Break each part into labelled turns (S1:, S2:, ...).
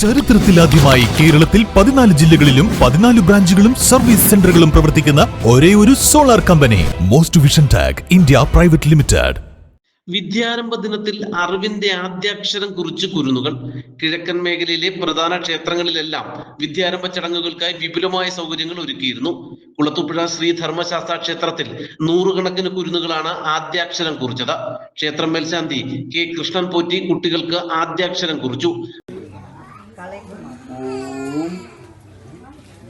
S1: ചരിത്രത്തിലാദ്യമായി കേരളത്തിൽ പതിനാല് ജില്ലകളിലും പതിനാല് ബ്രാഞ്ചുകളും സർവീസ് സെന്ററുകളും പ്രവർത്തിക്കുന്ന ഒരേ ഒരു solar company most vision tag India private limited
S2: വിദ്യാരംഭ ദിനത്തിൽ അറിവിന്റെ ആദ്യാക്ഷരം കുറിച്ച് കുരുന്നുകൾ കിഴക്കൻ മേഖലയിലെ പ്രധാന ക്ഷേത്രങ്ങളിലെല്ലാം വിദ്യാരംഭ ചടങ്ങുകൾക്കായി വിപുലമായ സൗകര്യങ്ങൾ ഒരുക്കിയിരുന്നു. കുളത്തുപുഴ ശ്രീ ധർമ്മശാസ്ത്ര ക്ഷേത്രത്തിൽ നൂറുകണക്കിന് കുരുന്നുകളാണ് ആദ്യാക്ഷരം കുറിച്ചത്. ക്ഷേത്രം മേൽശാന്തി കെ കൃഷ്ണൻ പോറ്റി കുട്ടികൾക്ക് ആദ്യാക്ഷരം കുറിച്ചു
S3: ഓം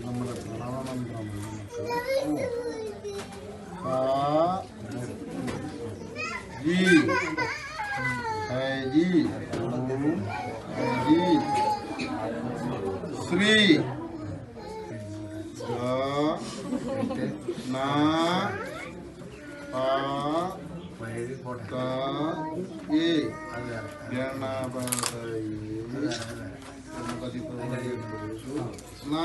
S3: നമ്മുടെ പ്രണവമന്ത്രം ആ ജി ഹരി ഓം ഹരി ശ്രീ ഗ ന പ ക എ ഗണപതയേ ഗണപതി ന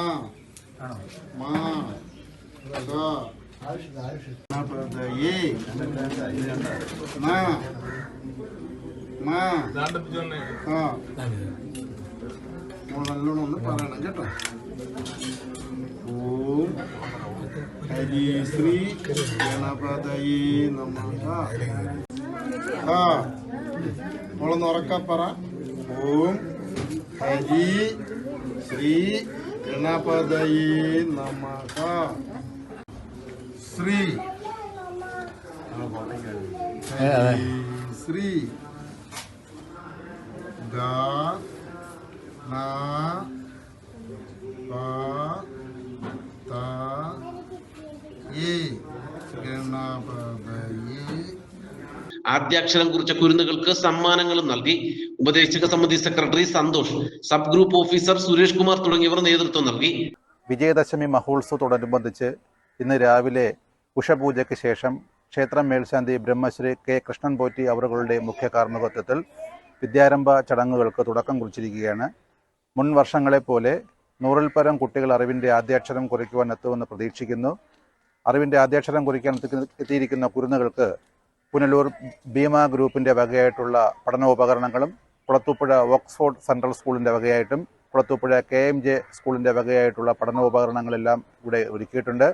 S3: നല്ലോണം ഒന്ന് പറയണം കേട്ടോ ഓം ഹരി ശ്രീ ഗണപതയേ നമ ആ മോളൊന്ന് ഉറക്ക പറ ഓം ഹരി ശ്രീ ഗണപതയേ നമഃ ശ്രീ. ശ്രീ ഗ ന പ ത ഗണപതയേ.
S2: ആദ്യാക്ഷരം കുറിച്ച കുരുന്നുകൾക്ക് സമ്മാനങ്ങളും നൽകി. ഉപദേശക സമിതി secretary Santhosh sub group officer Suresh Kumar തുടങ്ങിയവർ നേതൃത്വം നൽകി.
S4: വിജയദശമി മഹോത്സവത്തോടനുബന്ധിച്ച് ഇന്ന് രാവിലെ ഉഷപൂജയ്ക്ക് ശേഷം ക്ഷേത്രം മേൽശാന്തി ബ്രഹ്മശ്രീ കെ കൃഷ്ണൻ പോറ്റി അവറുകളുടെ മുഖ്യ കാർമ്മികത്വത്തിൽ വിദ്യാരംഭ ചടങ്ങുകൾക്ക് തുടക്കം കുറിച്ചിരിക്കുകയാണ്. മുൻ വർഷങ്ങളെപ്പോലെ നൂറിൽ പരം കുട്ടികൾ അറിവിന്റെ ആദ്യാക്ഷരം കുറിക്കുവാൻ എത്തുമെന്ന് പ്രതീക്ഷിക്കുന്നു. അറിവിന്റെ ആദ്യാക്ഷരം കുറിക്കാൻ എത്തിയിരിക്കുന്ന കുരുന്നുകൾക്ക് പുനലൂർ ഭീമ ഗ്രൂപ്പിന്റെ വകയായിട്ടുള്ള പഠനോപകരണങ്ങളും കുളത്തൂപ്പുഴ ഓക്സ്ഫോർഡ് സെൻട്രൽ സ്കൂളിന്റെ വകയായിട്ടും കുളത്തൂപ്പുഴ കെ എം ജെ സ്കൂളിന്റെ വകയായിട്ടുള്ള പഠനോപകരണങ്ങളെല്ലാം ഇവിടെ ഒരുക്കിയിട്ടുണ്ട്.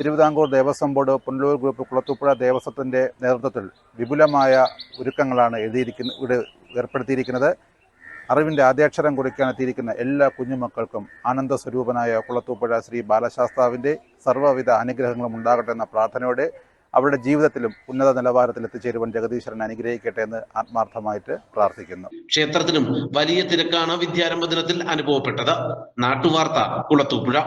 S4: തിരുവിതാംകൂർ ദേവസ്വം ബോർഡ് പുനലൂർ ഗ്രൂപ്പ് കുളത്തൂപ്പുഴ ദേവസ്വത്തിന്റെ നേതൃത്വത്തിൽ വിപുലമായ ഒരുക്കങ്ങളാണ് എഴുതിയിരിക്കുന്ന ഇവിടെ ഏർപ്പെടുത്തിയിരിക്കുന്നത്. അറിവിന്റെ ആദ്യാക്ഷരം കുറിക്കാൻ എത്തിയിരിക്കുന്ന എല്ലാ കുഞ്ഞുമക്കൾക്കും ആനന്ദ സ്വരൂപനായ കുളത്തൂപ്പുഴ ശ്രീ ബാലശാസ്താവിന്റെ സർവവിധ അനുഗ്രഹങ്ങളും ഉണ്ടാകട്ടെ എന്ന പ്രാർത്ഥനയോടെ അവരുടെ ജീവിതത്തിലും ഉന്നത നിലവാരത്തിൽ എത്തിച്ചേരുവാൻ ജഗദീശ്വരൻ അനുഗ്രഹിക്കട്ടെ എന്ന് ആത്മാർത്ഥമായിട്ട് പ്രാർത്ഥിക്കുന്നു.
S2: ക്ഷേത്രത്തിലും വലിയ തിരക്കാണ് വിദ്യാരംഭ ദിനത്തിൽ അനുഭവപ്പെട്ടത്. നാട്ടുവാർത്ത കുളത്തൂപ്പുഴ.